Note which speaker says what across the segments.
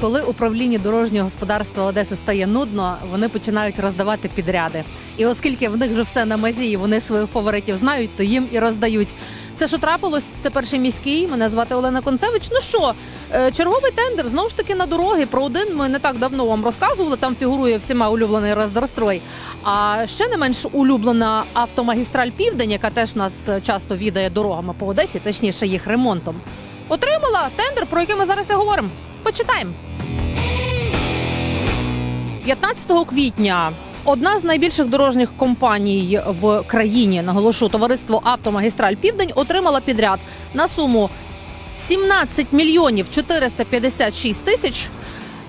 Speaker 1: коли управлінню дорожнього господарства Одеси стає нудно, вони починають роздавати підряди. І оскільки в них вже все на мазі, і вони своїх фаворитів знають, то їм і роздають. Це що трапилось? Це перший міський. Мене звати Олена Концевич. Ну що, е, черговий тендер знову ж таки на дороги. Про один ми не так давно вам розказували. Там фігурує всіма улюблений роздорстрой. А ще не менш улюблена автомагістраль Південь, яка теж нас часто відає дорогами по Одесі, точніше їх ремонтом. Отримала тендер, про який ми зараз і говоримо. Почитаємо. 15 квітня одна з найбільших дорожніх компаній в країні, наголошу, товариство Автомагістраль Південь отримала підряд на суму 17 мільйонів 456 тисяч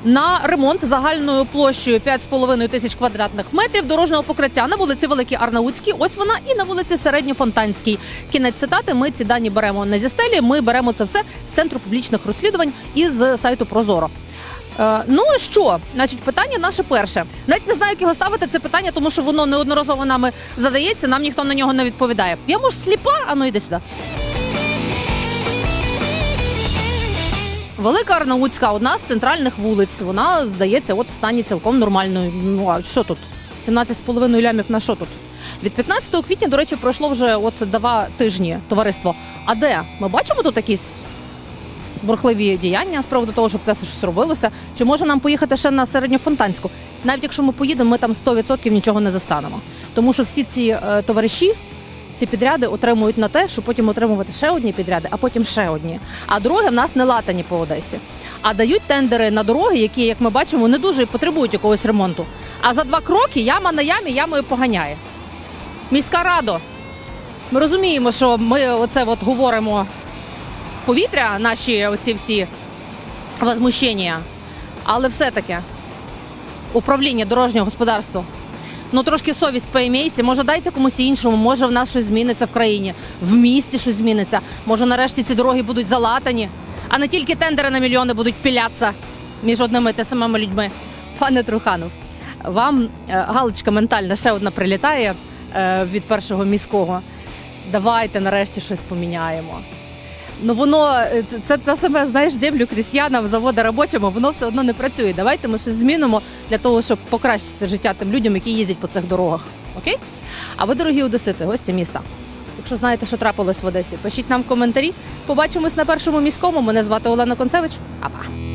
Speaker 1: на ремонт загальною площею 5,5 тисяч квадратних метрів дорожнього покриття на вулиці Великій Арнаутській. Ось вона і на вулиці Середньофонтанській. Кінець цитати. Ми ці дані беремо не зі стелі. Ми беремо це все з центру публічних розслідувань і з сайту Прозоро. Е, ну що, значить, питання наше перше. Навіть не знаю, як його ставити це питання, тому що воно неодноразово нами задається. Нам ніхто на нього не відповідає. Я може сліпа, а ну йди сюди. Велика Арнаутська, одна з центральних вулиць. Вона здається, от в стані цілком нормальної. Ну а що тут? 17,5 лямів на що тут? Від 15 квітня, до речі, пройшло вже от два тижні товариство. А де? Ми бачимо тут якісь бурхливі діяння з приводу того, щоб це все щось робилося. Чи може нам поїхати ще на середньофонтанську? Навіть якщо ми поїдемо, ми там 100% нічого не застанемо. Тому що всі ці е, товариші. Ці підряди отримують на те, щоб потім отримувати ще одні підряди, а потім ще одні. А дороги в нас не латані по Одесі. А дають тендери на дороги, які, як ми бачимо, не дуже потребують якогось ремонту. А за два кроки яма на ямі ямою поганяє. Міська радо. Ми розуміємо, що ми оце от говоримо повітря, наші оці всі возмущення. Але все-таки управління дорожнього господарства. Ну трошки совість поімейте. Може, дайте комусь іншому, може в нас щось зміниться в країні, в місті щось зміниться. Може, нарешті ці дороги будуть залатані, а не тільки тендери на мільйони будуть пілятися між одними та самими людьми. Пане Труханов, вам е, галочка ментальна ще одна прилітає е, від першого міського. Давайте нарешті щось поміняємо. Ну воно е, це- та саме, знаєш, землю крістьянам, завода робочим, воно все одно не працює. Давайте ми щось змінимо для того, щоб покращити життя тим людям, які їздять по цих дорогах. Окей? А ви, дорогі одесити, гості міста. Якщо знаєте, що трапилось в Одесі, пишіть нам в коментарі. Побачимось на першому міському. Мене звати Олена Концевич. Апа.